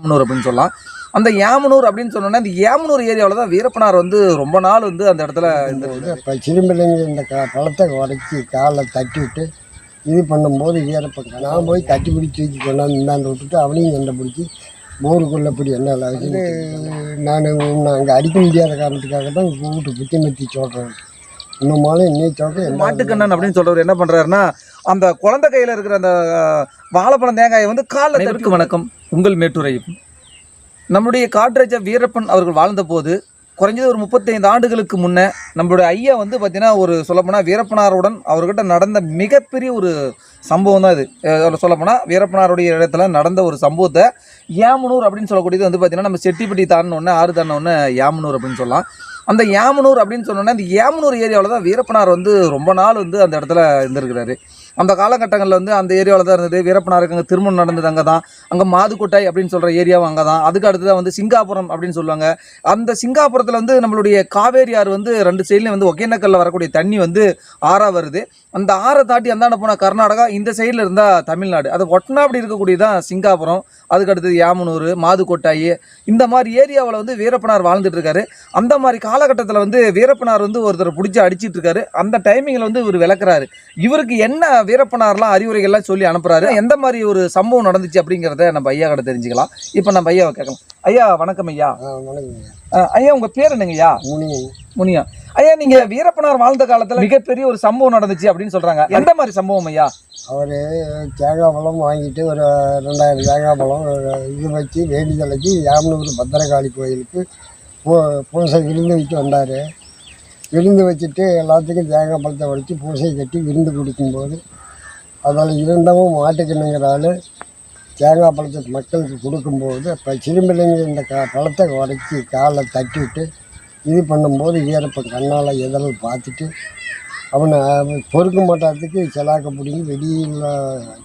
யாமனூர் அப்படின்னு சொல்லலாம். அந்த யாமனூர் அப்படின்னு சொன்னோன்னா இந்த யாமனூர் ஏரியாவில் தான் வீரப்பனார் வந்து ரொம்ப நாள் வந்து அந்த இடத்துல இப்போ சிறும்பிள்ளைங்க இந்த க பழத்தை உடச்சி காலில் தட்டி விட்டு இது பண்ணும்போது வீரப்பன் நான் போய் கட்டி பிடிச்சி தூக்கி கொண்டாந்து இந்தாந்து விட்டுட்டு அவனையும் சண்டை பிடிச்சி போருக்குள்ளே இப்படி என்ன நான் அங்கே அடிக்க முடியாத காரணத்துக்காக தான் கூப்பிட்டு புத்திமத்தி சொல்கிறேன் இன்னும் மேலே மாட்டுக்கண்ணன் அப்படின்னு சொல்றவர் என்ன பண்றாருன்னா அந்த குழந்தை கையில இருக்கிற அந்த வாழைப்பழம் தேங்காயை வந்து காலில் தடுக்கு வணக்கம். உங்கள் மேட்டுரை. நம்முடைய காட்ராஜா வீரப்பன் அவர்கள் வாழ்ந்த போது குறைஞ்சது ஒரு முப்பத்தைந்து ஆண்டுகளுக்கு முன்னே நம்மளுடைய ஐயா வந்து பார்த்தீங்கன்னா ஒரு சொல்லப்போனால் வீரப்பனாருடன் அவர்கிட்ட நடந்த மிகப்பெரிய ஒரு சம்பவம் தான் இது. அஹ் சொல்லப்போனால் வீரப்பனாருடைய இடத்துல நடந்த ஒரு சம்பவத்தை யாமனூர் அப்படின்னு சொல்லக்கூடியது வந்து பார்த்தீங்கன்னா நம்ம செட்டிப்பட்டி தாண்டினோடனே ஆறு தாண்டினோடனே யாமனூர் அப்படின்னு சொல்லலாம். அந்த யாமனூர் அப்படின்னு சொன்னோன்னா அந்த யாமனூர் ஏரியாவில் தான் வீரப்பனார் வந்து ரொம்ப நாள் வந்து அந்த இடத்துல இருந்திருக்கிறாரு. அந்த காலகட்டங்களில் வந்து அந்த ஏரியாவில் தான் இருந்தது. வீரப்பனாருக்கு அங்கே திருமணம் நடந்தது அங்கே தான் அங்கே மாதுக்கோட்டை அப்படின்னு சொல்கிற ஏரியாவும் அங்கே தான் அதுக்கு அடுத்ததான் வந்து சிங்காபுரம் அப்படின்னு சொல்லுவாங்க. அந்த சிங்காபுரத்தில் வந்து நம்மளுடைய காவேரி ஆறு வந்து ரெண்டு சைட்லேயும் வந்து ஒகேனக்கல்ல வரக்கூடிய தண்ணி வந்து ஆறாக வருது. அந்த ஆறை தாட்டி அந்தாண்ட போனால் கர்நாடகா இந்த சைடில் இருந்தால் தமிழ்நாடு. அது ஒட்டினா அப்படி இருக்கக்கூடியதான் சிங்காபுரம். அதுக்கு அடுத்தது யாமனூர் மாதுக்கோட்டாயி. இந்த மாதிரி ஏரியாவில் வந்து வீரப்பனார் வாழ்ந்துட்டு இருக்காரு. அந்த மாதிரி காலகட்டத்தில் வந்து வீரப்பனார் வந்து ஒருத்தர் பிடிச்சி அடிச்சிட்டு இருக்காரு. அந்த டைமிங்கில் வந்து இவர் விளக்குறாரு. இவருக்கு என்ன வீரப்பனார்லாம் அறிவுரைகள்லாம் சொல்லி அனுப்புறாரு. எந்த மாதிரி ஒரு சம்பவம் நடந்துச்சு அப்படிங்கிறத நம்ம ஐயா கிட்ட தெரிஞ்சுக்கலாம். இப்போ நம்ம ஐயாவை கேட்கலாம். ஐயா வணக்கம் ஐயா. ஐயா. உங்க பேர் என்னங்கய்யா முனியா ஐயா. நீங்க வீரப்பனார் வாழ்ந்த காலத்துல மிகப்பெரிய ஒரு சம்பவம் நடந்துச்சு அப்படின்னு சொல்றாங்க. எந்த மாதிரி சம்பவம் ஐயா? அவர் தேங்காய் பழம் வாங்கிட்டு ஒரு ரெண்டாயிரம் தேங்காய் பழம் இது வச்சு வேண்டிதலைக்கு யாமனூர் பத்திரகாளி கோயிலுக்கு பூ பூசை விருந்து வைக்க வந்தார். விருந்து வச்சுட்டு எல்லாத்துக்கும் தேங்காய் பழத்தை உடச்சி பூசை கட்டி விருந்து கொடுக்கும்போது அதில் இருந்தவும் மாட்டுக்கணுங்கிற ஆள் தேங்காய் பழத்தை மக்களுக்கு கொடுக்கும்போது இப்போ சிறுமிள்ளைங்க இந்த க பழத்தை உடச்சி காலை தட்டிவிட்டு இது பண்ணும்போது வீரப்பன் கண்ணால் எதிரில் பார்த்துட்டு அவனை பொறுக்க மாட்டாததுக்கு செலாக்க பிடிங்கி வெளியில்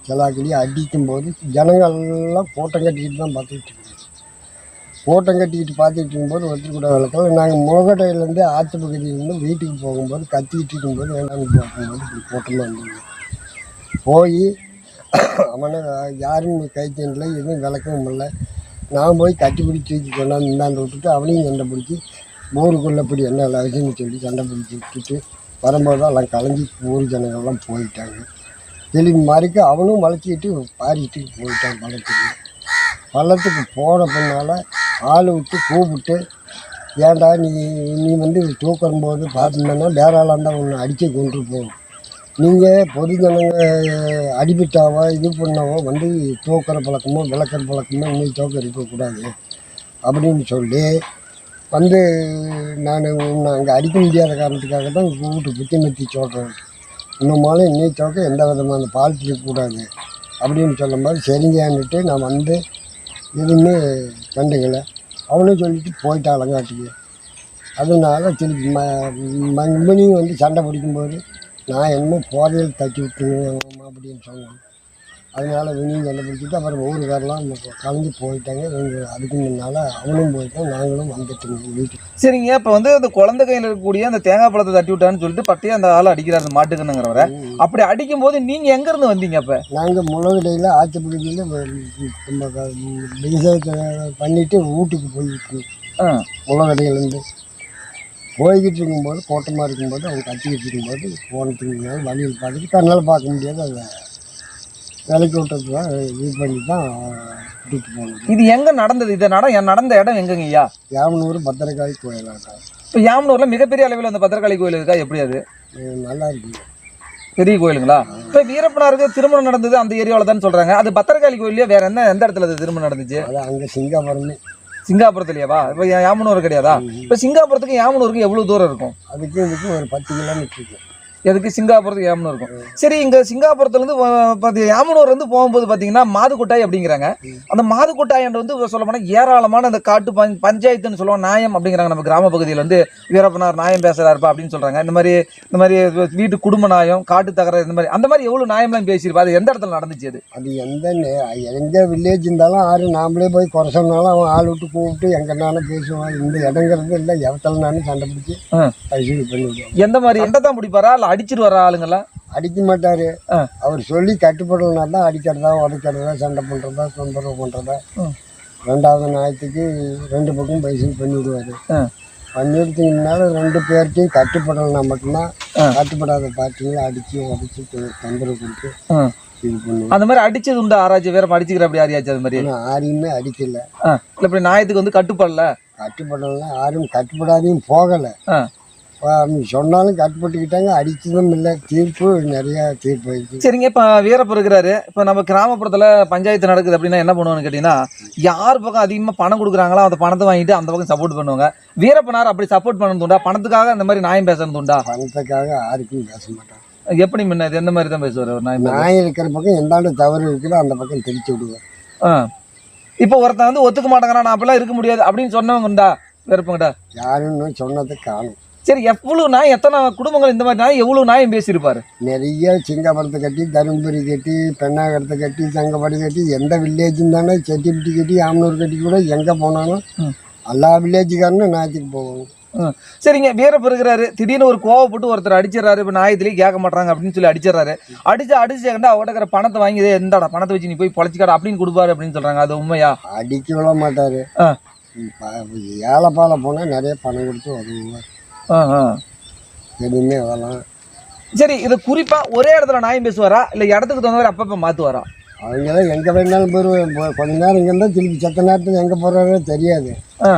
செலாக்கிலேயே அடிக்கும்போது ஜனங்கள்லாம் கூட்டம் கட்டிக்கிட்டு தான் பார்த்துக்கிட்டு கூட்டம் கட்டிக்கிட்டு பார்த்துக்கிட்டு இருக்கும்போது ஒருத்தர் கூட விளக்கல நாங்கள் முகட்டையிலேருந்து ஆற்று பகுதியிலேருந்து வீட்டுக்கு போகும்போது கத்திக்கிட்டு இருக்கும்போது வேண்டாம் போகும்போது இப்படி கூட்டமாக இருந்தாங்க போய் அவனை யாரும் கை தீண்டல எதுவும் விளக்கவும் இல்லை. நான் போய் கட்டி பிடிச்சி தூக்கி கொண்டாந்து இந்தாந்து விட்டுட்டு அவனையும் சண்டை பிடிச்சி ஊருக்குள்ளே இப்படி என்ன லவசின்னு சொல்லி சண்டை பிடிச்சி விட்டுட்டு வரும்போது தான் எல்லாம் கலைஞ்சி ஊர் ஜனங்கள்லாம் போயிட்டாங்க. திரும்பி மறிக்க அவனும் வளர்த்திக்கிட்டு பாரிட்டு போயிட்டான் பள்ளத்துக்கு. பள்ளத்துக்கு போன பின்னால் ஆள் விட்டு கூப்பிட்டு ஏன்டா நீ நீ வந்து தூக்கும்போது பார்த்தீங்கன்னா வேற ஆளாக இருந்தால் ஒன்று அடித்து கொண்டு போகும். நீங்கள் பொது ஜனங்க அடிபிட்டாவோ இது பண்ணவோ வந்து தூக்கிற பழக்கமோ விளக்கிற பழக்கமோ இன்னைக்கு தூக்கம் இருக்கக்கூடாது. அப்படின்னு சொல்லி வந்து நான் உன்னை அங்கே அடிக்க முடியாத காரணத்துக்காக தான் கூப்பிட்டு புத்திமத்தி சொல்கிறேன் இன்னும் மேலே இன்னைக்கு தோக்க எந்த விதமான பால் இருக்கக்கூடாது அப்படின்னு சொல்லும்போது சரிங்கன்னுட்டு நான் வந்து எதுவுமே கண்டுக்கலை. அவனும் சொல்லிட்டு போயிட்டான் அலங்காட்டுக்கு அதனால திருப்பி ம மணியும் வந்து சண்டை பிடிக்கும்போது நான் என்னமோ போதையில் தட்டி விட்டுருவேன் அப்படின்னு சொன்னான். அதனால வினியும் சண்டை பிடிச்சிட்டு அப்புறம் ஊருக்காரெல்லாம் கலந்து போயிட்டாங்க. இவங்க அதுக்கு முன்னால் அவனும் போயிட்டான் நாங்களும் வந்துட்டோம் வீட்டுக்கு. சரிங்க இப்போ வந்து அந்த குழந்தை கையில் இருக்கக்கூடிய அந்த தேங்காய் பழத்தை தட்டி விட்டான்னு சொல்லிட்டு பட்டியே அந்த ஆள் அடிக்கிறார் அந்த மாட்டுக்கண்ணுங்கிறவரை அப்படி அடிக்கும் போது நீங்க எங்க இருந்து வந்தீங்க அப்ப? நாங்கள் முளகுடையில் ஆற்று பகுதியில் விவசாயத்தை பண்ணிவிட்டு வீட்டுக்கு போயிட்டு. முளகடையிலேருந்து போய்கிட்டு இருக்கும்போது கூட்டமாக இருக்கும்போது அவங்க கத்திக்கிட்டு இருக்கும்போது போனதுக்கு வழியில் பார்த்துட்டு கண்ணால் பார்க்க முடியாது அதை விலைக்கு விட்டது தான் இது பண்ணி தான் கூட்டிகிட்டு போனது. இது எங்க நடந்தது? இது நட நடந்த இடம் எங்கங்க ஐயா? யாமனூர் பத்திரகாளி கோயிலாட்டா இப்போ யாமனூர்ல மிகப்பெரிய அளவில் அந்த பத்திரகாளி கோயில் இருக்கா? எப்படி அது? நல்லா இருக்குங்க பெரிய கோயிலுங்களா? இப்போ வீரப்பனாருக்கு திருமணம் நடந்தது அந்த ஏரியாவில் தான் சொல்றாங்க. அது பத்திரகாளி கோயிலே வேற என்ன எந்த இடத்துல அது திருமணம் நடந்துச்சு? அது அங்கே சிங்காபுரமே. சிங்காபுரத்துலயாவா? இப்போ யாமனூர் கிடையாதா? இப்போ சிங்காபுரத்துக்கு யாமனூருக்கு எவ்வளவு தூரம் இருக்கும்? அதுக்கும் இதுக்கும் ஒரு பத்து கிலோமீட்டர் இருக்கு. எதுக்கு? சிங்காபுரத்துக்கு யாமனூர் இருக்கும். சரி இங்க சிங்காபுரத்துல இருந்து பார்த்தி யாமனூர் வந்து போகும்போது பாத்தீங்கன்னா மாதுக்கொட்டாய் அப்படிங்கிறாங்க. அந்த மாதுக்கொட்டாய் வந்து சொல்ல போனா ஏராளமான அந்த காட்டு பஞ் பஞ்சாயத்துன்னு சொல்லுவோம் நாயம் அப்படிங்கிறாங்க. நம்ம கிராம பகுதியில் வந்து வீரப்பனார் நாயம் பேசுறாருப்பா அப்படின்னு சொல்றாங்க. இந்த மாதிரி இந்த மாதிரி வீட்டு குடும்ப நாயம் காட்டு தகர இந்த மாதிரி அந்த மாதிரி எவ்வளவு நாயம்லாம் பேசியிருப்பா? அது எந்த இடத்துல நடந்துச்சு அது? அது எந்த எந்த வில்லேஜ் இருந்தாலும் ஆறு நாமளே போய் குறை சொன்னாலும் அவன் ஆள் விட்டு கூப்பிட்டு எங்கன்னாலும் பேசுவான். இந்த இடங்கிறது இல்லை எவத்தலனாலும் சண்டை பிடிச்சி எந்த மாதிரி எண்டை தான் பிடிப்பாரா? இல்ல அடிச்சிட்டு வர ஆளுங்கெல்லாம் அடிக்க மாட்டார். அவர் சொல்லி கட்டுப்படலைனா தான் அடிக்கிறதா உடைக்கிறதா சண்டை பண்ணுறதா தொந்தரவு பண்ணுறதா. ரெண்டாவது ஞாயிற்றுக்கு ரெண்டு பக்கம் பைசல் பண்ணி விடுவார் ஆ. பண்ணி விட்டீங்கனால ரெண்டு பேர்ட்டையும் கட்டுப்படலைன்னா மட்டும்தான். கட்டுப்படாத பார்ட்டிங்களை அடித்து உடச்சி தொந்தரவு கொடுத்து. இது பண்ணுவோம் அந்த மாதிரி அடிச்சது உண்டு ஆராய்ச்சி வேற அடிச்சுக்கிற அப்படி யாரையாச்சும் அது மாதிரி ஆனால் யாரையுமே அடிக்கல இப்படி நாயத்துக்கு வந்து கட்டுப்படல கட்டுப்படலாம் யாரும் கட்டுப்படாதையும் போகலை. சொன்னாலும் கட்டுப்பட்டுக்கிட்டாங்க அடிச்சதும் இல்லை. தீர்ப்பு நிறையா தீர்ப்பு ஆயிடுச்சு சரிங்க இப்ப வீரப்ப இருக்கிறாரு. இப்ப நம்ம கிராமப்புறத்துல பஞ்சாயத்து நடக்குது அப்படின்னா என்ன பண்ணுவான்னு கேட்டீங்கன்னா யார் பக்கம் அதிகமா பணம் கொடுக்குறாங்களோ அந்த பணத்தை வாங்கிட்டு அந்த பக்கம் சப்போர்ட் பண்ணுவாங்க. வீரப்பனார் அப்படி சப்போர்ட் பண்ணது உண்டா? பணத்துக்காக அந்த மாதிரி நியாயம் பேசுறது உண்டா? பணத்துக்காக யாருக்கும் பேச மாட்டாங்க எப்படி முன்ன எந்த மாதிரி தான் பேசுவார் அவர் நியாயம் இருக்கிற பக்கம் எந்தாண்டு தவறு இருக்குதோ அந்த பக்கம் தெரிச்சு விடுவேன் ஆ. இப்போ ஒருத்தன் வந்து ஒத்துக்க மாட்டேங்கிறான் நான் அப்படிலாம் இருக்க முடியாது அப்படின்னு சொன்னவங்க உண்டா? இன்னும் சொன்னதை காணும். சரி எவ்வளவு நாய் எத்தனை குடும்பங்கள் இந்த மாதிரி நாய் எவ்வளவு நாயம் பேசியிருப்பாரு நிறைய சிங்கப்படத்தை கட்டி தருமபுரி கட்டி பெண்ணாகரத்தை கட்டி சங்கப்பாடி கட்டி எந்த வில்லேஜும் தானே செட்டிப்பிட்டி கட்டி ஆமனூர் கட்டி கூட எங்கே போனாலும். எல்லா வில்லேஜுக்காரனும் ஞாயிற்றுக்கு போவாங்க. சரிங்க வீரப்ப இருக்கிறாரு திடீர்னு ஒரு கோவப்பட்டு ஒருத்தர் அடிச்சிடறாரு இப்போ நாயத்திலேயே கேட்க மாட்டாங்க அப்படின்னு சொல்லி அடிச்சிடறாரு அடிச்சு அடிச்சு கண்டா அவட்ட இருக்கிற பணத்தை வாங்கி இதே இந்தாடா பணத்தை வச்சு நீ போய் பொழைச்சிக்காடா அப்படின்னு கொடுப்பாரு அப்படின்னு சொல்றாங்க அது உண்மையா அடிக்க விட மாட்டார். ஏழைப்பால போனால் நிறைய பணம் கொடுத்து உதவுவார். எதுவுமே அதெல்லாம் சரி இது குறிப்பா ஒரே இடத்துல நாயம் பேசுவாரா? இல்ல இடத்துக்கு தகுந்த மாதிரி அப்பப்ப மாத்துவாரா? அவங்க தான் எங்கே வேணாலும் போயிடுவேன் கொஞ்ச நேரம் இங்கே இருந்தால் திருப்பி செத்த நேரத்துக்கு எங்கே போகிறாரோ தெரியாது. ஆ.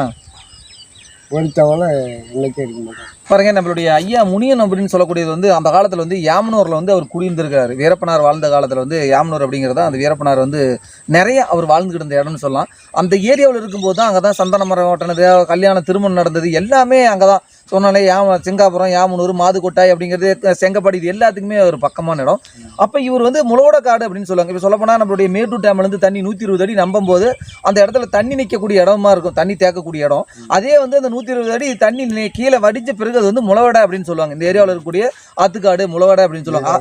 ஒருத்தவளை இன்னைக்கு இருக்க மாட்டாங்க. பாருங்க நம்மளுடைய ஐயா முனியன் அப்படின்னு சொல்லக்கூடியது வந்து அந்த காலத்துல வந்து யாமனூர்ல வந்து அவர் குடியிருந்திருக்காரு. வீரப்பனார் வாழ்ந்த காலத்துல வந்து யாமனூர் அப்படிங்கிறத அந்த வீரப்பனார் வந்து நிறைய அவர் வாழ்ந்துகிட்டு இருந்த இடம்னு சொல்லலாம். அந்த ஏரியாவில் இருக்கும்போது தான் அங்கே தான் சந்தன மரம் ஓட்டினது கல்யாணம் திருமணம் நடந்தது எல்லாமே அங்கே தான் சொன்னாலே யாம செங்காபுரம் யாமனூர் மாதுக்கொட்டாய் அப்படிங்கிறது செங்கப்பாடி இது எல்லாத்துக்குமே ஒரு பக்கமான இடம். அப்போ இவர் வந்து முளோட காடு அப்படின்னு சொல்லுவாங்க. இப்போ சொல்லப்போனால் நம்மளுடைய மேட்டூர் டேம்லேருந்து தண்ணி நூற்றி இருபது அடி நம்பும்போது அந்த இடத்துல தண்ணி நிற்கக்கூடிய இடமா இருக்கும். தண்ணி தேக்கக்கூடிய இடம். அதே வந்து அந்த நூற்றி இருபது அடி தண்ணி கீழே வடிச்ச பிறகு அது வந்து முளவடை அப்படின்னு சொல்லுவாங்க. இந்த ஏரியாவில் இருக்கக்கூடிய ஆத்துக்காடு முளவடை அப்படின்னு சொல்லுவாங்க.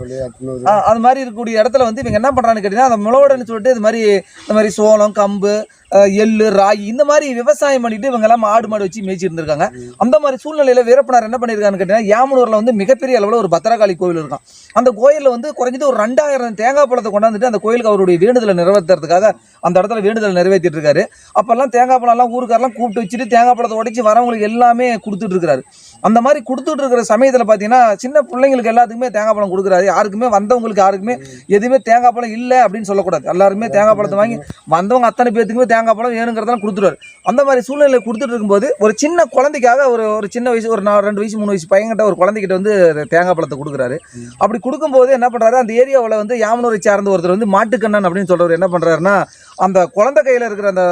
அது மாதிரி இருக்கக்கூடிய இடத்துல வந்து இவங்க என்ன பண்றான்னு கேட்டீங்கன்னா அந்த முளவடைன்னு சொல்லிட்டு இது மாதிரி இந்த மாதிரி சோளம் கம்பு எள்ளு ராகி இந்த மாதிரி விவசாயம் பண்ணிட்டு இவங்க எல்லாம் ஆடு மாடு வச்சு மேய்ச்சி இருந்திருக்காங்க அந்த மாதிரி சூழ்நிலையில வீரப்பனார் என்ன பண்ணியிருக்கான்னு கேட்டீங்கன்னா யாமனூரில் வந்து மிகப்பெரிய அளவில் ஒரு பத்திரகாளி கோவில் இருக்கும். அந்த கோயிலில் வந்து குறைஞ்சது ஒரு ரெண்டாயிரம் தேங்காய் பழத்தை கொண்டாந்துட்டு அந்த கோயிலுக்கு அவருடைய வேண்டுதலை நிறைவேற்றுறதுக்காக அந்த இடத்துல வேண்டுதல் நிறைவேற்றிட்டு இருக்காரு அப்பெல்லாம் தேங்காய் பழம்லாம் ஊருக்காரெல்லாம் கூப்பிட்டு வச்சுட்டு தேங்காய் பழத்தை உடைச்சு வரவங்களுக்கு எல்லாமே கொடுத்துட்டு இருக்கிறாரு அந்த மாதிரி கொடுத்துட்டு இருக்கிற சமயத்தில் பார்த்தீங்கன்னா சின்ன பிள்ளைங்களுக்கு எல்லாத்துக்குமே தேங்காய் பழம் கொடுக்குறாரு. யாருக்குமே வந்தவங்களுக்கு யாருக்குமே எதுவுமே தேங்காய் பழம் இல்லை அப்படின்னு சொல்லக்கூடாது. எல்லாருமே தேங்காய் பழத்தை வாங்கி வந்தவங்க அத்தனை பேத்துக்குமே தேங்காய் பழம் வேணுங்கிறதெல்லாம் கொடுத்துருவாரு அந்த மாதிரி சூழ்நிலை கொடுத்துட்டு இருக்கும்போது ஒரு சின்ன குழந்தைக்காக ஒரு ஒரு சின்ன வயசு ஒரு நாலு ரெண்டு வயசு மூணு வயசு பையன்கிட்ட ஒரு குழந்தைகிட்ட வந்து தேங்காய் பழத்தை கொடுக்குறாரு. அப்படி கொடுக்கும்போது என்ன பண்ணுறாரு அந்த ஏரியாவில் வந்து யாமனூரை சார்ந்த ஒருத்தர் வந்து மாட்டுக்கண்ணன் அப்படின்னு சொல்கிறவர் என்ன பண்ணுறாருன்னா அந்த குழந்தை கையில் இருக்கிற அந்த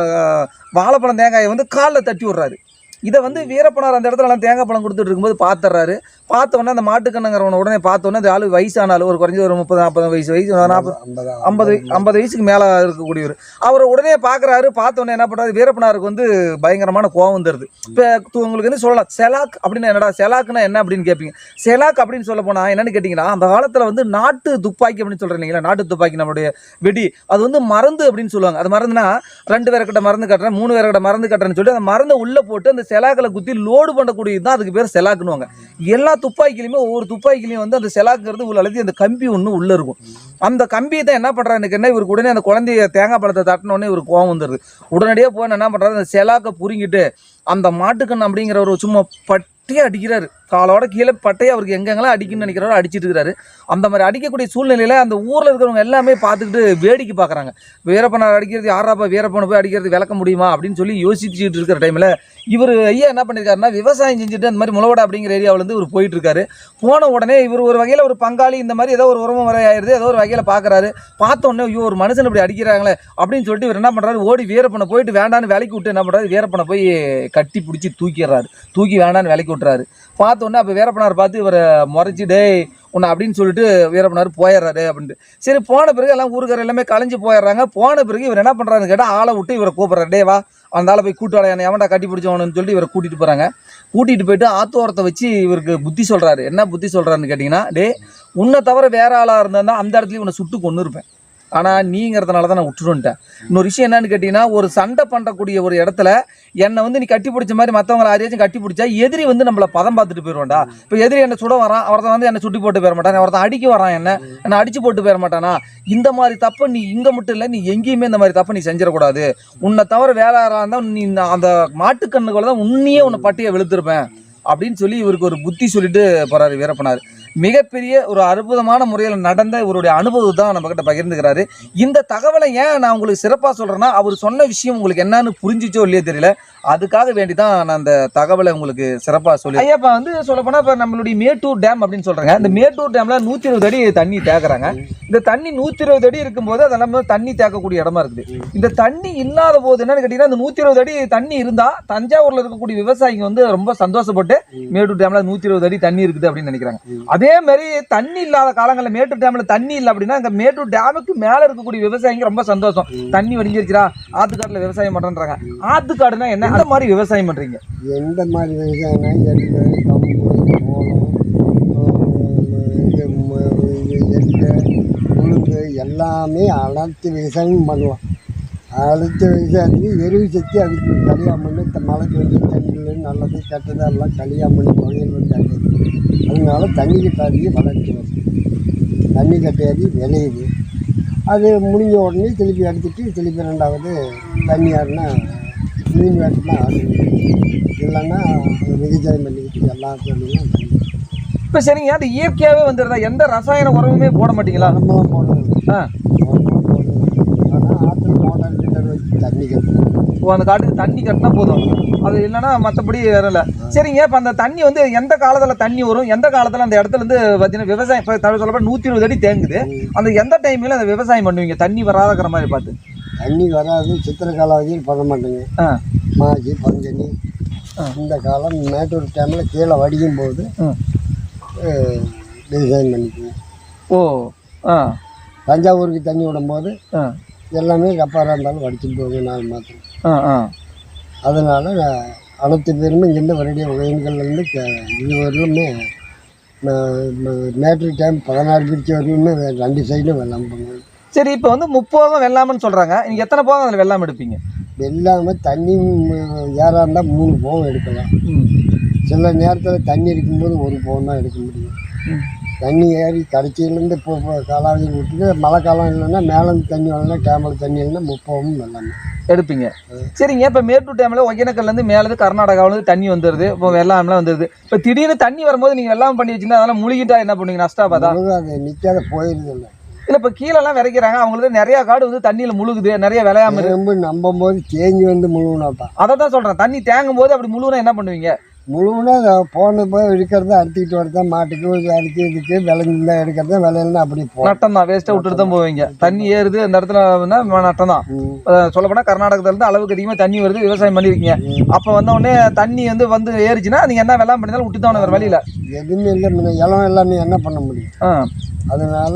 வாழைப்பழம் தேங்காயை வந்து காலில் தட்டி விடுறாரு. இதை வந்து வீரப்பனார் அந்த இடத்துல எல்லாம் தேங்காய் பழம் கொடுத்துட்டு இருக்கும்போது பார்த்துறாரு பார்த்த உடனே அந்த மாட்டுக்கண்ணுங்கிறவன உடனே பார்த்த உடனே அந்த ஆளு வயசான ஆளு ஒரு குறைஞ்ச ஒரு முப்பது நாற்பது வயசு வயசு நாற்பது ஐம்பது ஐம்பது வயசுக்கு மேலே இருக்கக்கூடியவர். அவர் உடனே பார்க்குறாரு. பார்த்த உடனே என்ன பண்ணுறாரு வீரப்பனாருக்கு வந்து பயங்கரமான கோவம் வந்துடுது இப்போ உங்களுக்கு வந்து சொல்லலாம்? செலாக் அப்படின்னு என்னடா? செலாக்னா என்ன அப்படின்னு கேட்பீங்க செலாக் அப்படின்னு சொல்ல போனால் என்னன்னு கேட்டிங்கன்னா அந்த காலத்தில் வந்து நாட்டு துப்பாக்கி அப்படின்னு சொல்கிறேன் இல்லைங்களா? நாட்டு துப்பாக்கி நம்மளுடைய வெடி. அது வந்து மருந்து அப்படின்னு சொல்லுவாங்க. அது மருந்துனா ரெண்டு பேர்கிட்ட மருந்து கட்டுறேன் மூணு பேர்கிட்ட மருந்து கட்டுறேன்னு சொல்லிட்டு அந்த மருந்தை உள்ளே போட்டு அந்த செலாக்கில் குத்தி லோடு பண்ணக்கூடியது தான் அதுக்கு பேர் செலாக்குன்னுவாங்க. எல்லா துப்பாக்கிலையுமே ஒவ்வொரு துப்பாக்கிலையும் வந்து அந்த செலாக்குறது உள்ள அழுத்தி அந்த கம்பி ஒன்று உள்ளே இருக்கும். அந்த கம்பியை தான் என்ன பண்ணுறாங்க என்ன இவருக்கு உடனே அந்த குழந்தைய தேங்காய் பழத்தை தட்டினோடனே இவருக்கு கோவம் வந்துடுது உடனடியாக போய் என்ன பண்ணுறாரு அந்த செலாக்கை புரிங்கிட்டு அந்த மாட்டுக்கண் அப்படிங்கிற ஒரு சும்மா பட்டியே அடிக்கிறாரு. காலோட கீழே பட்டையை அவருக்கு எங்கெங்கெல்லாம் அடிக்கணும்னு நினைக்கிறாரோ அடிச்சிட்டு இருக்கிறாரு அந்த மாதிரி அடிக்கக்கூடிய சூழ்நிலையில் அந்த ஊரில் இருக்கிறவங்க எல்லாமே பார்த்துக்கிட்டு வேடிக்கை பார்க்குறாங்க. வீரப்பனார் அடிக்கிறது யாராப்பா வீரப்பனை போய் அடிக்கிறது விளக்க முடியுமா? அப்படின்னு சொல்லி யோசிச்சுட்டு இருக்கிற டைமில் இவர் ஐயா என்ன பண்ணியிருக்காருன்னா விவசாயம் செஞ்சுட்டு அந்த மாதிரி முளவடை அப்படிங்கிற ஏரியாவிலேருந்து இவர் போயிட்டு இருக்காரு. போன உடனே இவர் ஒரு வகையில் ஒரு பங்காளி இந்த மாதிரி ஏதோ ஒரு உரம முறை ஆயிடுது ஏதோ ஒரு வகையில் பார்க்குறாரு. பார்த்த உடனே ஐயோ ஒரு மனுஷன் இப்படி அடிக்கிறாங்களே அப்படின்னு சொல்லிட்டு இவர் என்ன பண்ணுறாரு ஓடி வீரப்பனை போயிட்டு வேண்டான்னு வேலைக்கு விட்டு என்ன பண்ணுறாரு வீரப்பனை போய் கட்டி பிடிச்சி தூக்கிடுறாரு. தூக்கி வேண்டான்னு வேலைக்கு விட்டுறாரு. பார்த்தோன்னே அப்போ வீரப்பனார் பார்த்து இவரை முறைச்சி டேய் உன்னை அப்படின்னு சொல்லிட்டு வீரப்பனார் போயிடுறாரு அப்படின்ட்டு. சரி போன பிறகு எல்லாம் ஊருக்கார எல்லாமே கலைஞ்சு போயிடுறாங்க. போன பிறகு இவர் என்ன பண்ணுறாருன்னு கேட்டால் ஆளை விட்டு இவரை கூப்பிட்றாரு டே வா அந்த ஆளை போய் கூட்டு என்னை எவன்டா கட்டி பிடிச்சவனு சொல்லிட்டு இவரை கூட்டிகிட்டு போகிறாங்க கூட்டிகிட்டு போயிட்டு ஆத்தோரத்தை வச்சு இவருக்கு புத்தி சொல்கிறாரு என்ன புத்தி சொல்கிறாருன்னு கேட்டிங்கன்னா டே உன்னை தவிர வேற ஆளாக இருந்தால் அந்த இடத்துலையும் உன்னை சுட்டு கொண்டு இருப்பேன் ஆனால் நீங்கிறதுனால தான் நான் விட்டுருன்ட்டேன். இன்னொரு விஷயம் என்னன்னு கேட்டிங்கன்னா ஒரு சண்டை பண்ணக்கூடிய ஒரு இடத்துல என்னை வந்து நீ கட்டி பிடிச்ச மாதிரி மற்றவங்களை யாரையாச்சும் கட்டி பிடிச்சா எதிரி வந்து நம்மளை பதம் பார்த்துட்டு போயிடுவான்டா இப்போ எதிரி என்னை சுட வரான் ஒருத்தன் வந்து என்னை சுட்டி போட்டு போயிட மாட்டான் ஒருத்தன் அடிக்க வரான் என்ன என்னை அடிச்சு போட்டு போயிட மாட்டானா? இந்த மாதிரி தப்பை நீ இங்கே மட்டும் இல்லை நீ எங்கேயுமே இந்த மாதிரி தப்பை நீ செஞ்சிடக்கூடாது. உன்னை தவிர வேற யாராக இருந்தால் நீ அந்த மாட்டுக்கண்ணுக்குள்ள தான் உன்னையே உன்னை பட்டியை வெளுத்திருப்பேன். அப்படின்னு சொல்லி இவருக்கு ஒரு புத்தி சொல்லிட்டு போறாரு வீரப்பனார். மிகப்பெரிய ஒரு அற்புதமான முறையில் நடந்த இவருடைய அனுபவம் தான் நம்ம கிட்ட பகிர்ந்துக்கிறாரு. இந்த தகவலை ஏன் நான் உங்களுக்கு சிறப்பாக சொல்கிறேன்னா அவர் சொன்ன விஷயம் உங்களுக்கு என்னன்னு புரிஞ்சிச்சோ இல்லையோ தெரியல. அதுக்காக வேண்டி தான் நான் அந்த தகவலை உங்களுக்கு சிறப்பாக சொல்லி ஐயா இப்போ வந்து சொல்ல போனால் இப்போ நம்மளுடைய மேட்டூர் டேம் அப்படின்னு சொல்கிறாங்க இந்த மேட்டூர் டேம்ல நூற்றி இருபது அடி தண்ணி தேக்குறாங்க. இந்த தண்ணி நூற்றி இருபது அடி இருக்கும்போது அதெல்லாம் தண்ணி தேக்கக்கூடிய இடமா இருக்குது. இந்த தண்ணி இல்லாத போது என்னன்னு கேட்டிங்கன்னா இந்த நூற்றி இருபது அடி தண்ணி இருந்தால் தஞ்சாவூரில் இருக்கக்கூடிய விவசாயிங்க வந்து ரொம்ப சந்தோஷப்பட்டு மேட்டூர் டேம்ல நூற்றி இருபது அடி தண்ணி இருக்குது அப்படின்னு நினைக்கிறாங்க. அதே மாதிரி தண்ணி இல்லாத காலங்களில் மேட்டூர் டேம்ல தண்ணி இல்லை அப்படின்னா இந்த மேட்டூர் டேமுக்கு மேலே இருக்கக்கூடிய விவசாயிங்க ரொம்ப சந்தோஷம். தண்ணி வடிஞ்சிருச்சுடா ஆத்துக்காட்டில் விவசாயம் பண்ணுறாங்க ஆத்துக்காடுனா என்ன? அந்த மாதிரி விவசாயம் பண்றீங்க? எந்த மாதிரி விவசாயம்னா எள்ளு கம்பு இது உளுந்து எல்லாமே அனைத்து விவசாயமும் பண்ணுவோம். அனைத்து விவசாயத்துக்கு எருவு சக்தி அதுக்கு கலியாக பண்ணி இந்த மழைக்கு வந்து தண்ணி நல்லது கெட்டது எல்லாம் கலியாக பண்ணி தொழில் வந்தாங்க அதனால தண்ணி கட்டாதி வளர்ச்சி வருது தண்ணி கட்டாதி விளையுது. அது முடிஞ்ச உடனே திருப்பி எடுத்துட்டு திருப்பி ரெண்டாவது தண்ணியாருன்னா வேட்டுனா ஆடு இல்லைன்னா விவசாயம் பண்ணிக்கிட்டு எல்லா தொழிலும் இப்ப சரிங்க அது இயற்கையாவே வந்துடுறதா எந்த ரசாயன உரமுமே போட மாட்டீங்களா? நம்மளும் போடுறது ஆ. ஆற்றுல மோட்டார் கிட்டர் வச்சு தண்ணி கட்டணும் ஓ, அந்த காட்டுக்கு தண்ணி கட்டினா போதும். அது இல்லைன்னா மற்றபடி இல்லை. சரிங்க இப்போ அந்த தண்ணி வந்து எந்த காலத்தில் தண்ணி வரும்? எந்த காலத்தில் அந்த இடத்துல இருந்து பார்த்தீங்கன்னா விவசாயம் இப்போ தமிழ் சொல்லப்போ நூற்றி இருபது அடி தேங்குது. அந்த எந்த டைம்ல அந்த விவசாயம் பண்ணுவீங்க? தண்ணி வராதக்கிற மாதிரி பார்த்து. தண்ணி வராது சித்திரை காலாவதியில் பண்ண மாட்டேங்க. மாசி ஆ. இந்த காலம் மேட்டூர் டைமில் கீழே வடிக்கும் போது. டிசைன் பண்ணிக்குவோம். ஓ ஆ. தஞ்சாவூருக்கு தண்ணி விடும்போது எல்லாமே கப்பாராக இருந்தாலும் வடிச்சுட்டு போகுங்க நாலு மாதம் அதனால் அனைத்து பேருமே இங்கேருந்து வரக்கூடிய வகைகள்லேருந்து இது வரலுமே மேட்ரு டைம் பதினாறு பிரிச்சு வரலுமே ரெண்டு சைடும் வெள்ளாமை பண்ணுவாங்க சரி இப்போ வந்து முப்போகம் வெள்ளாமன்னு சொல்கிறாங்க நீங்கள் எத்தனை போகம் அதில் வெள்ளாமை எடுப்பீங்க? வெள்ளாமல் தண்ணி ஏறாக இருந்தால் மூணு போகம் எடுக்கலாம். சில நேரத்தில் தண்ணி இருக்கும்போது ஒரு போகம் தான் எடுக்க முடியும். ம். தண்ணி ஏறி கடைசியிலேருந்து இப்போ காலாவதி விட்டுட்டு மழை காலம் இல்லைன்னா மேலேருந்து தண்ணி வரலன்னா டேமில் தண்ணி இல்லைன்னா முப்போகமும் வெள்ளாமை. எடுப்பீங்க. சரிங்க இப்போ மேட்டூர் டேமில் ஒகேனக்கல்லேருந்து மேலேருந்து கர்நாடகாவிலேருந்து தண்ணி வந்துடுது இப்போ வெள்ளாமெலாம் வந்துடுது இப்போ திடீர்னு தண்ணி வரும்போது நீங்கள் வெள்ளாமை பண்ணி வச்சுருந்தா அதெல்லாம் முழுகிட்டா என்ன பண்ணுவீங்க? நஷ்டாபாதா முழுதும் அது நிற்காத போயிடுது இல்லை. இல்லை இப்போ கீழெல்லாம் விதைக்கிறாங்க. அவங்களுக்கு நிறைய காடு வந்து தண்ணியில் முழுகுது நிறைய விளையாம நம்பும் போது தேங்கி வந்து முழுவனா தான் அதை தான் சொல்கிறேன் தண்ணி தேங்கும் போது அப்படி முழுகுனா என்ன பண்ணுவீங்க? முழுவனா போன போய் எடுக்கிறத அறுத்துக்கிட்டு வரதா மாட்டுக்கு அதுக்கு இதுக்கு விளைஞ்சிருந்தா எடுக்கிறத விளையலாம் அப்படி நட்டம் தான் வேஸ்ட்டாக விட்டுட்டு தான் போவீங்க. தண்ணி ஏறுது அந்த இடத்துல நட்டம் தான் ம். சொல்ல போனால் கர்நாடகத்துல இருந்து அளவுக்கு அதிகமாக தண்ணி வருது விவசாயம் பண்ணியிருக்கீங்க. அப்போ வந்த உடனே தண்ணி வந்து வந்து ஏறிச்சுன்னா நீங்கள் என்ன வெள்ளாம் பண்ணியிருந்தாலும் விட்டு தான் வேறு வழியில். எதுவுமே இல்லை இளம் எல்லாமே என்ன பண்ண முடியும்? அதனால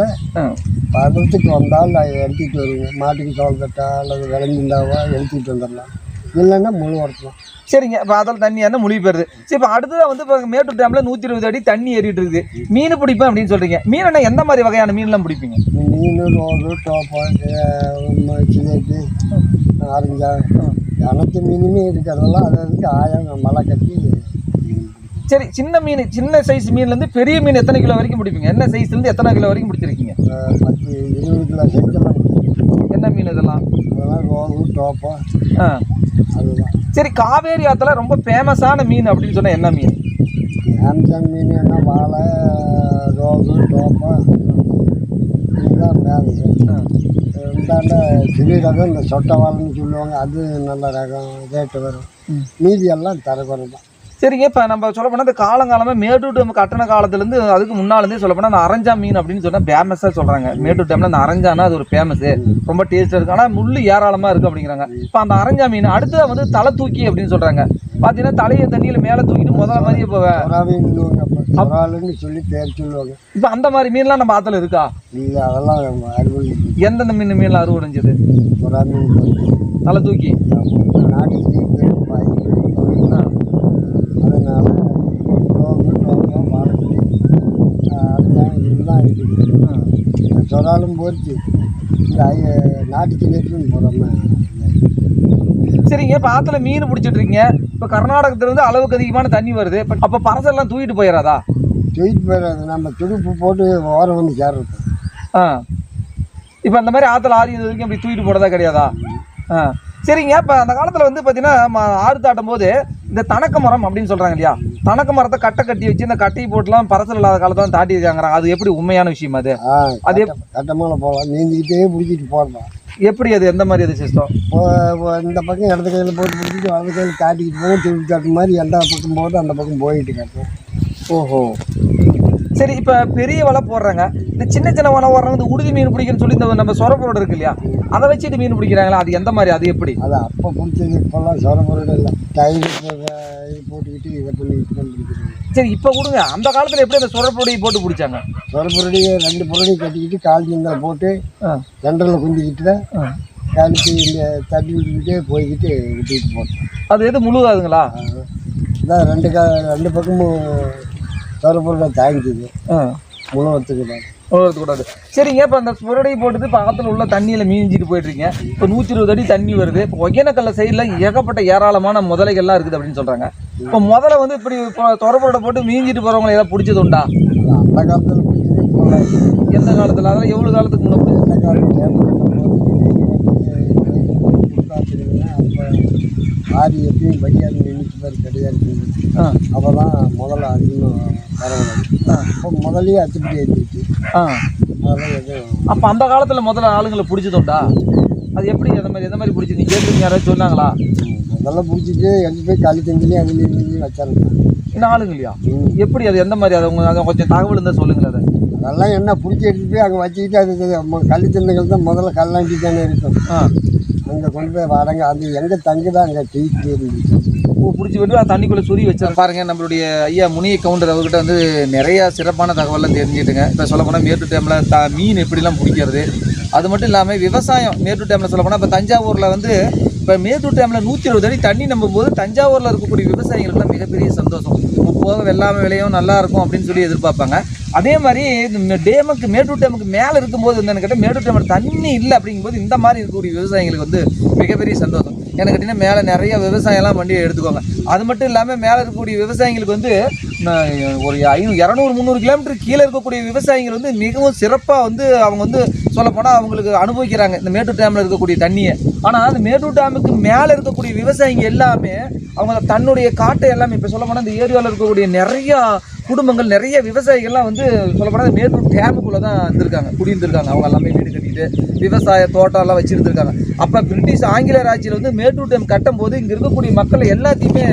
பதத்துக்கு வந்தால் எடுத்துக்கிட்டு வருங்க மாட்டுக்கு சோளத்தட்டா அல்லது விளைஞ்சிருந்தாவா எடுத்துக்கிட்டு வந்துடலாம். இல்லைன்னா முழு வரலாம் சரிங்க இப்போ அதில் தண்ணி என்ன மொழி போயிருது சரி இப்போ அடுத்ததாக வந்து இப்போ மேட்டூர் டேமில் நூற்றி இருபது அடி தண்ணி ஏறிட்டு இருக்குது. மீன் பிடிப்பேன் அப்படின்னு சொல்கிறீங்க மீன் என்ன எந்த மாதிரி வகையான மீன்லாம் பிடிப்பீங்க? மீன் ரோடு டோப்பா சிலேபி ஆரஞ்சா அனைத்து மீனுமே இருக்கிறதெல்லாம் அது அதுக்கு ஆயம் மலை கட்டி சரி சின்ன மீன் சின்ன சைஸ் மீன்லேருந்து பெரிய மீன் எத்தனை கிலோ வரைக்கும் பிடிப்பீங்க? என்ன சைஸ்லேருந்து எத்தனை கிலோ வரைக்கும் பிடிச்சிருக்கீங்க? பத்து இருபது கிலோ சைக்கெல்லாம் என்ன மீன் இதெல்லாம்? ஆ. அதுதான். சரி காவேரி ஆற்றுல ரொம்ப ஃபேமஸான மீன் அப்படின்னு சொன்னால் என்ன மீன்? சாம்சங் மீன் என்ன வாழை ரோகு டோப்பா. இதுதான் ஃபேமஸ் ஆ. இந்தாண்ட சிறு ரகம் இந்த சொட்டை வாழைன்னு சொல்லுவாங்க அது நல்ல ரகம் ரேட்டு வரும். மீதி எல்லாம் தரக்குறை தான் சரிங்க இப்போ நம்ம சொல்ல போனால் இந்த காலங்காலமாக மேட்டூர் டேம் கட்டண காலத்துலேருந்து அதுக்கு முன்னாலேருந்தே சொல்ல போனால் அந்த அரஞ்சா மீன் அப்படின்னு சொன்னால் ஃபேமஸாக சொல்கிறாங்க மேட்டூர் டேமில் அந்த அரஞ்சானா அது ஒரு ஃபேமஸு ரொம்ப டேஸ்ட்டாக இருக்குது ஆனால் முள் ஏராளமாக இருக்குது அப்படிங்கிறாங்க. இப்போ அந்த அரஞ்சா மீன் அடுத்தது வந்து தலை தூக்கி அப்படின்னு சொல்கிறாங்க பார்த்தீங்கன்னா தலையை தண்ணியில் மேலே தூக்கிட்டு முதல்ல மாதிரி இப்போ சொல்லி பேர் சொல்லுவாங்க. இப்போ அந்த மாதிரி மீன்லாம் நம்ம ஆற்றுல இருக்கா? இல்லை அதெல்லாம் அறுவடை எந்தெந்த மீன் மீன்லாம் அறுவடைஞ்சது தலை தூக்கி. நாட்டுக்கு பேர் பாய் ஆ. அதனால் ரோகு டோப்பா வாழைப்பட்டி அதுதான் இதெல்லாம் இருக்குது ஆ. சொராலும் போச்சு. நாட்டு நீட்டிலும் போகிறோம்னா சரிங்க இப்போ ஆற்றுல மீன் பிடிச்சிட்டு இருக்கீங்க இப்போ கர்நாடகத்துலேருந்து அளவுக்கு அதிகமான தண்ணி வருது. இப்போ அப்போ பரசெல்லாம் தூக்கிட்டு போயிடாதா தூக்கிட்டு போயிடாது நம்ம துடுப்பு போட்டு ஓரம் வந்து சேர்றது. ஆ. இப்போ அந்த மாதிரி ஆற்றுல ஆறு இது வரைக்கும் அப்படி தூக்கிட்டு போனதா கிடையாதா? ஆ. சரிங்க இப்போ அந்த காலத்தில் வந்து பார்த்தீங்கன்னா ஆறு தாட்டும் போது இந்த தணக்க மரம் அப்படின்னு சொல்கிறாங்க இல்லையா? தணக்க மரத்தை கட்டை கட்டி வச்சு இந்த கட்டையை போட்டுலாம் பரசல் இல்லாத காலத்தில் தாட்டி இருக்காங்க அது எப்படி உண்மையான விஷயம் அது? அது கட்ட கட்டமால போகலாம் நீந்திக்கிட்டே பிடிச்சிட்டு போடலாம் எப்படி அது? எந்த மாதிரி அது சிஸ்டம் இந்த பக்கம் இடது கையில் போட்டு பிடிச்சிட்டு வலது கையில் காட்டிக்கிட்டு போகும் திருப்பி காட்டு மாதிரி எந்த பக்கம் போகுது அந்த பக்கம் போயிட்டு காட்டும் ஓஹோ. சரி இப்போ பெரிய வலை போடுறாங்க. இந்த சின்ன சின்ன வலை போடுறாங்க இந்த உடுதி மீன் பிடிக்கிறன்னு சொல்லி இந்த நம்ம சொரப்போடு இருக்கு இல்லையா? அதை வச்சுட்டு மீன் பிடிக்கிறாங்களா? அது எந்த மாதிரி? அது எப்படி? அது அப்போ பிடிச்சது இப்போல்லாம் சொர பொருள் இல்லை. டயர் போட்டுக்கிட்டு இதை பிடிக்கிறாங்க. சரி இப்போ கொடுங்க. அந்த காலத்தில் எப்படி அந்த சொரப்பொடியை போட்டு பிடிச்சாங்க? சொர பொருளையை ரெண்டு பொருளையும் கட்டிக்கிட்டு கால் சிந்தல் போட்டு ஜென்ரலில் குந்திக்கிட்டு தான். காலுக்கு இந்த தண்ணி விட்டுக்கிட்டே போய்கிட்டு விட்டுக்கிட்டு போட்டோம். அது எது முழுகாதுங்களா? இதான் ரெண்டு கா ரெண்டு பக்கமும் சொர பொருளை தாங்கிக்குது ஆ. முழுவத்துக்கு தான். கூடாது. சரிங்க இப்போ அந்த சுரடை போட்டுட்டு இப்போ ஆற்றுல உள்ள தண்ணியில் மீஞ்சிட்டு போயிட்டு இருக்கீங்க இப்போ நூற்றி இருபது அடி தண்ணி வருது. இப்போ ஒகேனக்கல்ல சைடில் ஏகப்பட்ட ஏராளமான முதலைகள்லாம் இருக்குது அப்படின்னு சொல்கிறாங்க இப்போ முதல்ல வந்து இப்படி துறப்போட போட்டு மீஞ்சிட்டு போகிறவங்களை ஏதாவது பிடிச்சது உண்டா அந்த காலத்தில் இப்போ எந்த காலத்தில்? அதெல்லாம் எவ்வளோ காலத்துக்கு முன்னே பிடிச்சது? அந்த காலம் டேம் கட்டும்போது பார்த்தீங்கன்னா ஆதி எப்பயும் வைக்காது நின்றுட்டு மாதிரி கிடையாது. அப்போ தான் முதல்ல அதிகமாக பரவாயில்ல அப்போ முதல்லயே அத்துப்படி இருந்துச்சு ஆ. அதெல்லாம் எதுவும் அப்போ அந்த காலத்தில் முதல்ல ஆளுங்களை பிடிச்சது உண்டா அது எப்படி எந்த மாதிரி எந்த மாதிரி பிடிச்சது? நீங்கள் கேட்டு யாராவது சொன்னாங்களா? முதல்ல பிடிச்சிட்டு எடுத்து போய் தஞ்சிலையும் அதுலேயும் இதுலேயும் வச்சாருங்க. இன்னும் ஆளுங்களையா? எப்படி அது? எந்த மாதிரி? அது உங்க அதை கொஞ்சம் தகவல் இருந்தால் சொல்லுங்களேன் அதை. அதெல்லாம் என்ன பிடிச்சி எடுத்துட்டு போய் அங்கே வச்சுக்கிட்டு அது களி திண்ணைகள் தான் முதல்ல கல்லாண்டி தானே இருக்கும். இங்கே அங்கே கொண்டு போய் வடங்க அது எங்கே தங்குதான் அங்கே தூக்கிட்டு இருந்துச்சு பிடிச்சி விட்டு தண்ணிக்குள்ளே சுரி வச்சு பாருங்க நம்மளுடைய ஐயா முனிய கவுண்டர் அவர்கிட்ட வந்து நிறையா சிறப்பான தகவலாம் தெரிஞ்சுட்டுங்க இப்போ சொல்ல போனால் மேட்டூர் டைமில் த மீன் எப்படிலாம் பிடிக்கிறது அது மட்டும் இல்லாமல் விவசாயம் மேட்டூர் டேமில் சொல்ல போனால் இப்போ தஞ்சாவூரில் வந்து இப்போ மேட்டூர் டேமில் நூற்றி இருபது அடி தண்ணி நம்பும்போது தஞ்சாவூரில் இருக்கக்கூடிய விவசாயிகளுக்குலாம் மிகப்பெரிய சந்தோஷம். முப்போக வெள்ளாமை விளையும் நல்லா இருக்கும் அப்படின்னு சொல்லி எதிர்பார்ப்பாங்க. அதே மாதிரி இந்த டேமுக்கு மேட்டூர் டேமுக்கு மேலே இருக்கும்போது என்னன்னு கேட்டால் மேட்டூர் டேமில் தண்ணி இல்லை அப்படிங்கும்போது இந்த மாதிரி இருக்கக்கூடிய விவசாயிகளுக்கு வந்து மிகப்பெரிய சந்தோஷம். எனக்கு கேட்டிங்கன்னா மேலே நிறைய விவசாயம்லாம் பண்ணி எடுத்துக்கோங்க. அது மட்டும் இல்லாமல் மேலே இருக்கக்கூடிய விவசாயிகளுக்கு வந்து ஒரு ஐநூறு இரநூறு முந்நூறு கிலோமீட்டர் கீழே இருக்கக்கூடிய விவசாயிகள் வந்து மிகவும் சிறப்பாக வந்து அவங்க வந்து சொல்லப்போனால் அவங்களுக்கு அனுபவிக்கிறாங்க. இந்த மேட்டூர் டேமில் இருக்கக்கூடிய தண்ணியை. ஆனால் அந்த மேட்டூர் டேமுக்கு மேலே இருக்கக்கூடிய விவசாயிங்க எல்லாமே அவங்க தன்னுடைய காட்டை எல்லாமே இப்போ சொல்ல போனால் இந்த ஏரியாவில் இருக்கக்கூடிய நிறையா குடும்பங்கள் நிறைய விவசாயிகள்லாம் வந்து சொல்லப்போனால் மேட்டூர் டேமுக்குள்ளே தான் இருந்திருக்காங்க குடியிருந்திருக்காங்க. அவங்க எல்லாமே வீடு கட்டிட்டு விவசாய தோட்டம் எல்லாம் வச்சுருந்துருக்காங்க. அப்போ பிரிட்டிஷ் ஆங்கிலேயர் ஆட்சியில் வந்து மேட்டூர் டேம் கட்டும்போது இங்கே இருக்கக்கூடிய மக்கள் எல்லாத்தையுமே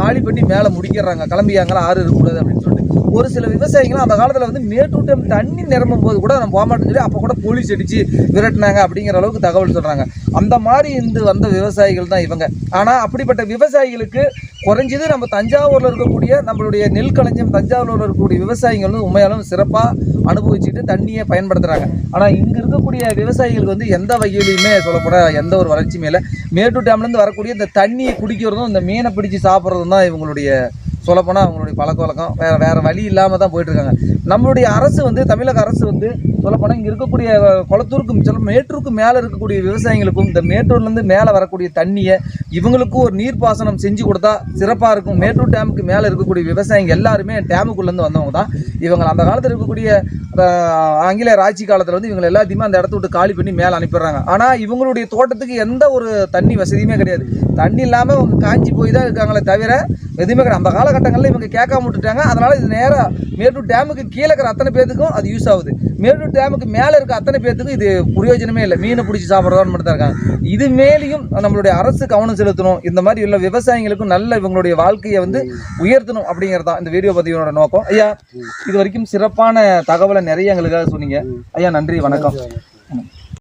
காலி பண்ணி மேலே முடிக்கிறாங்க. கிளம்பியாங்களா? ஆறு இருக்கக்கூடாது அப்படின்னு சொல்லி. ஒரு சில விவசாயிகளும் அந்த காலத்தில் வந்து மேட்டூர் டேம் தண்ணி நிரம்பும் போது கூட நம்ம போக சொல்லி அப்போ கூட போலீஸ் அடித்து விரட்டினாங்க அப்படிங்கிற அளவுக்கு தகவல் சொல்கிறாங்க அந்த மாதிரி இருந்து வந்த விவசாயிகள் தான் இவங்க. ஆனால் அப்படிப்பட்ட விவசாயிகளுக்கு குறைஞ்சது நம்ம தஞ்சாவூரில் இருக்கக்கூடிய நம்மளுடைய நெல் களஞ்சியம் தஞ்சாவூரில் இருக்கக்கூடிய விவசாயிகள் வந்து உண்மையாலும் சிறப்பாக அனுபவிச்சுட்டு தண்ணியை பயன்படுத்துகிறாங்க ஆனால் இங்கே இருக்கக்கூடிய விவசாயிகளுக்கு வந்து எந்த வகையிலையுமே சொல்லப்போன எந்த ஒரு வளர்ச்சியுமே இல்லை. மேட்டூர் டேம்லேருந்து வரக்கூடிய இந்த தண்ணியை குடிக்கிறதும் இந்த மீனை பிடிச்சி சாப்பிட்றதும் தான் இவங்களுடைய சொல்லப்போனால் அவங்களுடைய பழக்க வழக்கம் வேறு வேறு வழி இல்லாமல் தான் போயிட்டுருக்காங்க. நம்மளுடைய அரசு வந்து தமிழக அரசு வந்து சொல்லப்போனால் இங்கே இருக்கக்கூடிய குளத்தூருக்கும் சொல்ல மேட்டூருக்கு மேலே இருக்கக்கூடிய விவசாயிகளுக்கும் இந்த மேட்டூர்லேருந்து மேலே வரக்கூடிய தண்ணியை இவங்களுக்கும் ஒரு நீர்ப்பாசனம் செஞ்சு கொடுத்தா சிறப்பாக இருக்கும். மேட்டூர் டேமுக்கு மேலே இருக்கக்கூடிய விவசாயிங்க எல்லாருமே டேமுக்குள்ளேருந்து வந்தவங்க தான். இவங்க அந்த காலத்தில் இருக்கக்கூடிய ஆங்கிலேயர் ஆட்சி காலத்தில் வந்து இவங்க எல்லாத்தையுமே அந்த இடத்த விட்டு காலி பண்ணி மேலே அனுப்பிடுறாங்க. ஆனால் இவங்களுடைய தோட்டத்துக்கு எந்த ஒரு தண்ணி வசதியுமே கிடையாது. தண்ணி இல்லாமல் அவங்க காஞ்சி போய் தான் இருக்காங்களே தவிர எதுவுமே கிடையாது. அந்த காலகட்டங்களில் இவங்க கேட்காம விட்டுட்டாங்க. அதனால் இது நேராக மேட்டூர் டேமுக்கு கீழே இருக்கிற அத்தனை பேத்துக்கும் அது யூஸ் ஆகுது. மேலூர் டேமுக்கு மேலே இருக்க அத்தனை பேர்த்துக்கு இது பிரயோஜனமே இல்லை. மீனை பிடிச்சி சாப்பிட்றதான்னு மட்டும் தான் இருக்காங்க. இது மேலேயும் நம்மளுடைய அரசு கவனம் செலுத்தணும். இந்த மாதிரி உள்ள விவசாயிகளுக்கும் நல்ல இவங்களுடைய வாழ்க்கையை வந்து உயர்த்தணும் அப்படிங்கிறது தான் இந்த வீடியோ பதிவோட நோக்கம். ஐயா இது வரைக்கும் சிறப்பான தகவலை நிறைய எங்களுக்காக சொன்னீங்க. ஐயா நன்றி வணக்கம்.